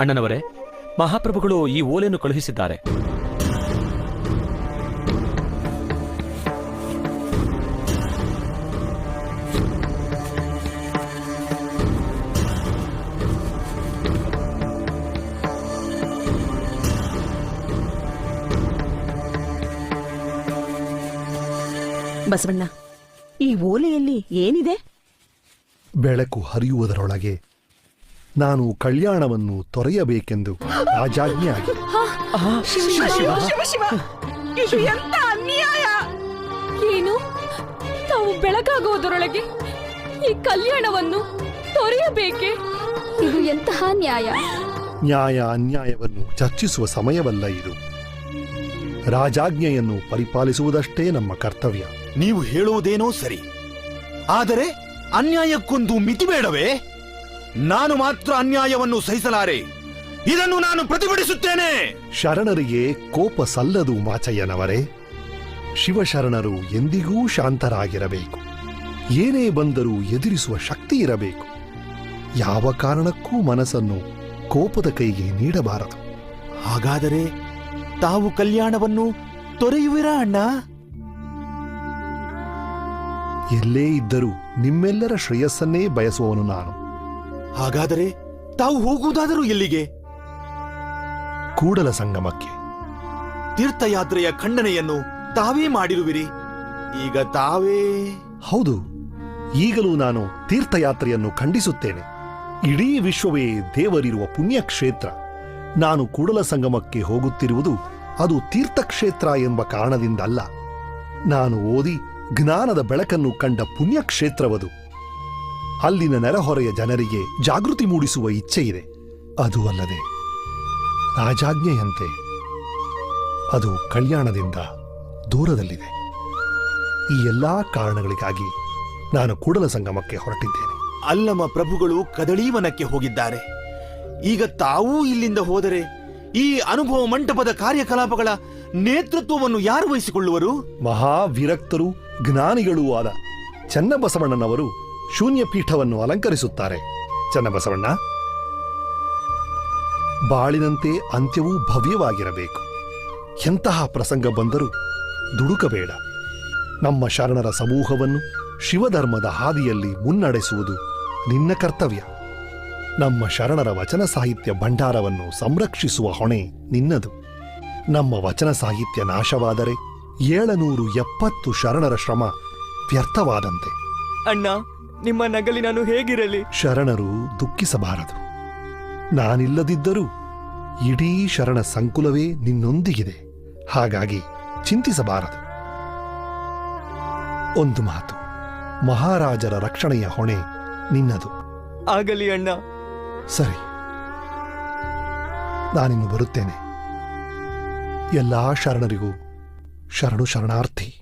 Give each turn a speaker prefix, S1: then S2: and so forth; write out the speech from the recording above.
S1: ಅಣ್ಣನವರೇ ಮಹಾಪ್ರಭುಗಳು ಈ ಓಲೆಯನ್ನು ಕಳುಹಿಸಿದ್ದಾರೆ.
S2: ಬಸವಣ್ಣ ಈ ಓಲೆಯಲ್ಲಿ ಏನಿದೆ?
S3: ಬೆಳಕು ಹರಿಯುವುದರೊಳಗೆ ನಾನು ಕಲ್ಯಾಣವನ್ನು ತೊರೆಯಬೇಕೆಂದು ರಾಜಾಜ್ಞೆ ಆಗಿದೆ
S2: ಅಯ್ಯೋ, ಶಿವ ಶಿವ ಇದು ಎಂತ ಅನ್ಯಾಯ?
S4: ಏನು? ತಾವು ಬೆಳಕಾಗುವುದರೊಳಗೆ ಈ ಕಲ್ಯಾಣವನ್ನು ತೊರೆಯಬೇಕೆ? ಇದು ಎಂತಹ ನ್ಯಾಯ?
S3: ನ್ಯಾಯ ಅನ್ಯಾಯವನ್ನು ಚರ್ಚಿಸುವ ಸಮಯವಲ್ಲ ಇದು. ರಾಜಾಜ್ಞೆಯನ್ನು ಪರಿಪಾಲಿಸುವುದಷ್ಟೇ ನಮ್ಮ ಕರ್ತವ್ಯ.
S5: ನೀವು ಹೇಳುವುದೇನೋ ಸರಿ. ಆದರೆ ಅನ್ಯಾಯಕ್ಕೊಂದು ಮಿತಿ ಬೇಡವೇ ನಾನು ಮಾತ್ರ ಅನ್ಯಾಯವನ್ನು ಸಹಿಸಲಾರೆ. ಇದನ್ನು ನಾನು ಪ್ರತಿಭಟಿಸುತ್ತೇನೆ.
S3: ಶರಣರಿಗೆ ಕೋಪ ಸಲ್ಲದು ಮಾಚಯ್ಯನವರೇ. ಶಿವಶರಣರು ಎಂದಿಗೂ ಶಾಂತರಾಗಿರಬೇಕು. ಏನೇ ಬಂದರೂ ಎದುರಿಸುವ ಶಕ್ತಿ ಇರಬೇಕು. ಯಾವ ಕಾರಣಕ್ಕೂ ಮನಸ್ಸನ್ನು ಕೋಪದ ಕೈಗೆ ನೀಡಬಾರದು.
S5: ಹಾಗಾದರೆ ತಾವು ಕಲ್ಯಾಣವನ್ನು ತೊರೆಯುವಿರಾ ಅಣ್ಣ?
S3: ಎಲ್ಲೇ ಇದ್ದರೂ ನಿಮ್ಮೆಲ್ಲರ ಶ್ರೇಯಸ್ಸನ್ನೇ ಬಯಸುವವನು ನಾನು.
S5: ಹಾಗಾದರೆ ತಾವು ಹೋಗುವುದಾದರೂ ಎಲ್ಲಿಗೆ?
S3: ಕೂಡಲ ಸಂಗಮಕ್ಕೆ.
S5: ತೀರ್ಥಯಾತ್ರೆಯ ಖಂಡನೆಯನ್ನು ತಾವೇ ಮಾಡಿರುವಿರಿ. ಈಗ ತಾವೇ
S3: ಹೌದು ಈಗಲೂ ನಾನು ತೀರ್ಥಯಾತ್ರೆಯನ್ನು ಖಂಡಿಸುತ್ತೇನೆ. ಇಡೀ ವಿಶ್ವವೇ ದೇವರಿರುವ ಪುಣ್ಯಕ್ಷೇತ್ರ. ನಾನು ಕೂಡಲ ಸಂಗಮಕ್ಕೆ ಹೋಗುತ್ತಿರುವುದು ಅದು ತೀರ್ಥಕ್ಷೇತ್ರ ಎಂಬ ಕಾರಣದಿಂದಲ್ಲ. ನಾನು ಓದಿ ಜ್ಞಾನದ ಬೆಳಕನ್ನು ಕಂಡ ಪುಣ್ಯಕ್ಷೇತ್ರವದು. ಅಲ್ಲಿನ ನೆರೆಹೊರೆಯ ಜನರಿಗೆ ಜಾಗೃತಿ ಮೂಡಿಸುವ ಇಚ್ಛೆ ಇದೆ ಅದು ಅಲ್ಲದೆ ರಾಜಾಜ್ಞೆಯಂತೆ ಅದು ಕಲ್ಯಾಣದಿಂದ ದೂರದಲ್ಲಿದೆ. ಈ ಎಲ್ಲಾ ಕಾರಣಗಳಿಗಾಗಿ ನಾನು ಕೂಡಲ ಸಂಗಮಕ್ಕೆ ಹೊರಟಿದ್ದೇನೆ.
S5: ಅಲ್ಲಮ್ಮ ಪ್ರಭುಗಳು ಕದಳೀವನಕ್ಕೆ ಹೋಗಿದ್ದಾರೆ. ಈಗ ತಾವೂ ಇಲ್ಲಿಂದ ಹೋದರೆ ಈ ಅನುಭವ ಮಂಟಪದ ಕಾರ್ಯಕಲಾಪಗಳ ನೇತೃತ್ವವನ್ನು ಯಾರು ವಹಿಸಿಕೊಳ್ಳುವರು?
S3: ಮಹಾವಿರಕ್ತರು ಜ್ಞಾನಿಗಳೂ ಆದ ಚನ್ನಬಸವಣ್ಣನವರು ಶೂನ್ಯ ಪೀಠವನ್ನು ಅಲಂಕರಿಸುತ್ತಾರೆ. ಚನ್ನಬಸವಣ್ಣ, ಬಾಳಿನಂತೆ ಅಂತ್ಯವೂ ಭವ್ಯವಾಗಿರಬೇಕು. ಎಂತಹ ಪ್ರಸಂಗ ಬಂದರೂ ದುಡುಕಬೇಡ. ನಮ್ಮ ಶರಣರ ಸಮೂಹವನ್ನು ಶಿವಧರ್ಮದ ಹಾದಿಯಲ್ಲಿ ಮುನ್ನಡೆಸುವುದು ನಿನ್ನ ಕರ್ತವ್ಯ. ನಮ್ಮ ಶರಣರ ವಚನ ಸಾಹಿತ್ಯ ಭಂಡಾರವನ್ನು ಸಂರಕ್ಷಿಸುವ ಹೊಣೆ ನಿನ್ನದು. ನಮ್ಮ ವಚನ ಸಾಹಿತ್ಯ ನಾಶವಾದರೆ ಏಳನೂರು ಎಪ್ಪತ್ತು ಶರಣರ ಶ್ರಮ ವ್ಯರ್ಥವಾದಂತೆ.
S6: ಅಣ್ಣ ನಿಮ್ಮ ನಗಲಿ ನಾನು ಹೇಗಿರಲಿ?
S3: ಶರಣರು ದುಃಖಿಸಬಾರದು. ನಾನಿಲ್ಲದಿದ್ದರೂ ಇಡೀ ಶರಣ ಸಂಕುಲವೇ ನಿನ್ನೊಂದಿಗಿದೆ. ಹಾಗಾಗಿ ಚಿಂತಿಸಬಾರದು. ಒಂದು ಮಾತು ಮಹಾರಾಜರ ರಕ್ಷಣೆಯ ಹೊಣೆ ನಿನ್ನದು.
S6: ಆಗಲಿ ಅಣ್ಣ.
S3: ಸರಿ ನಾನಿನ್ನು ಬರುತ್ತೇನೆ. ಎಲ್ಲಾ ಶರಣರಿಗೂ ಶರಣು ಶರಣಾರ್ಥಿ.